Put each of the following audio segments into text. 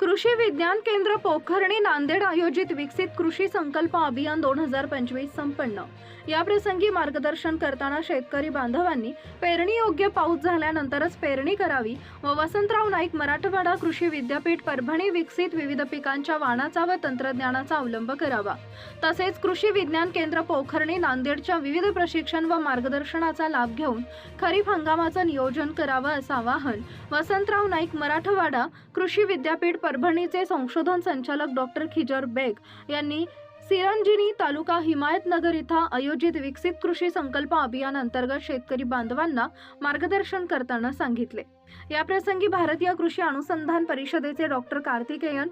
कृषी विज्ञान केंद्र पोखर्णी नांदेड आयोजित विकसित कृषी संकल्प अभियान दोन हजार पंचवीस संपन्न. या प्रसंगी मार्गदर्शन करताना शेतकरी बांधवांनी पेरणी योग्य पाऊस झाल्यानंतरच पेरणी करावी व वसंतराव नाईक मराठवाडा कृषी विद्यापीठ परभणी विकसित विविध पिकांच्या वाणाचा व तंत्रज्ञानाचा अवलंब करावा. तसेच कृषी विज्ञान केंद्र पोखर्णी नांदेडच्या विविध प्रशिक्षण व मार्गदर्शनाचा लाभ घेऊन खरीप हंगामाचं नियोजन करावं असं आवाहन वसंतराव नाईक मराठवाडा कृषी विद्यापीठ परभणीचे संशोधन संचालक डॉक्टर खिजर बेग यांनी सिरंजिनी तालुका हिमायतनगर इथं आयोजित विकसित कृषी संकल्प अभियान अंतर्गत शेतकरी बांधवांना मार्गदर्शन करताना सांगितले. या प्रसंगी भारतीय कृषी अनुसंधान परिषदेचे डॉक्टर कार्तिकेयन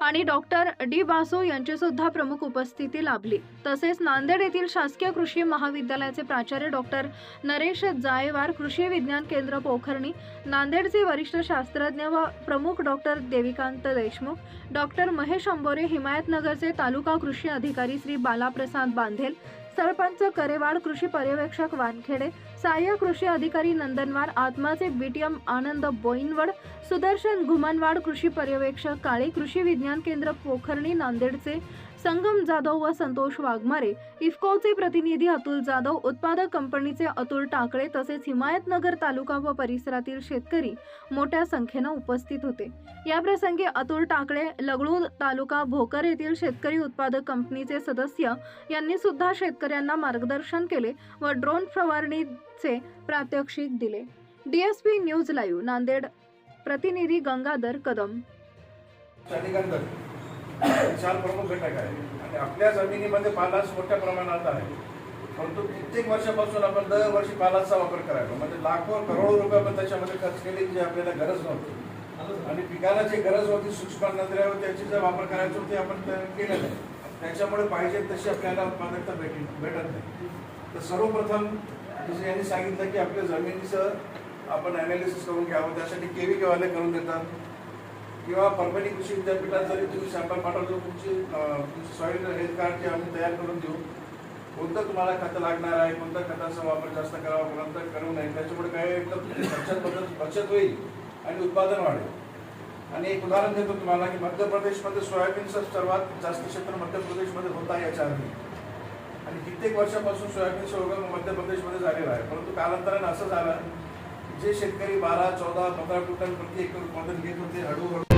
आणि डॉक्टर डी बासो यांची सुद्धा प्रमुख उपस्थिती लाभली. तसेच नांदेड येथील शासकीय कृषी महाविद्यालयाचे प्राचार्य डॉक्टर नरेश जायवार कृषी विज्ञान केंद्र पोखरणी नांदेडचे वरिष्ठ शास्त्रज्ञ व प्रमुख डॉक्टर देविकांत देशमुख डॉक्टर महेश अंबोरे हिमायतनगरचे तालुका कृषी अधिकारी श्री बालाप्रसाद बांधेल सरपंच करेवाड कृषी पर्यवेक्षक वानखेडे सहाय्य कृषी अधिकारी नंदनवार आत्माचे बीटीएम आनंद बोईनवड सुदर्शन घुमनवाड कृषी पर्यवेक्षक काळे कृषी विज्ञान केंद्र पोखर्णी नांदेडचे संगम जाधव व संतोष वाघमारे इफकोचे प्रतिनिधी अतुल जाधव उत्पादक कंपनीचे अतुल टाकळे तसेच हिमायतनगर तालुका व परिसरातील शेतकरी मोठ्या संख्येनं उपस्थित होते. या प्रसंगी अतुल टाकळे लगळू तालुका भोकर येथील शेतकरी उत्पादक कंपनीचे सदस्य यांनी सुद्धा शेतकऱ्यांना मार्गदर्शन केले व ड्रोन फवारणीचे प्रात्यक्षिक दिले. डीएसपी न्यूज लाईव्ह नांदेड प्रतिनिधी गंगाधर कदम. विशाल प्रमुख घटक आहे. आणि आपल्या जमिनीमध्ये पालाच मोठ्या प्रमाणात आहे. परंतु कित्येक वर्षापासून आपण दरवर्षी पालाचा वापर करायला म्हणजे लाखो करोडो रुपये आपण त्याच्यामध्ये खर्च केले जे आपल्याला गरज नव्हती. आणि पिकाला जी गरज होती सूक्ष्म नजरेवर त्याची जर वापर करायचो ते आपण ते केलं नाही त्याच्यामुळे पाहिजे तशी आपल्याला उत्पादकता भेटी भेटत नाही. तर सर्वप्रथम जसं यांनी सांगितलं की आपल्या जमिनीचं आपण अनालिसिस करून घ्यावं. त्यासाठी केवी केवाले करून देतात. किंवा परभणी कृषी विद्यापीठात जरी तुम्ही सॅम्पल पाठवलं तुमची अं, तुमची सॉईल हेल्थ कार्डचे आम्ही तयार करून देऊ. कोणतं तुम्हाला खतं लागणार आहे कोणत्या खताचा वापर जास्त करावा कोणता करू नये त्याच्यामुळे काय एकदम बचत बचत बचत होईल आणि उत्पादन वाढेल. आणि एक उदाहरण देतो तुम्हाला की मध्य प्रदेशमध्ये सोयाबीनचं सर्वात जास्त क्षेत्र मध्य प्रदेशमध्ये होता याच्या आधी. आणि कित्येक वर्षापासून सोयाबीनचं उगम मध्य प्रदेशमध्ये झालेलं आहे. परंतु कालांतराने असं झालं जे शेतकरी बारा चौदा पंधरा क्विंटल प्रति एकर उत्पादन घेत होते हळूहळू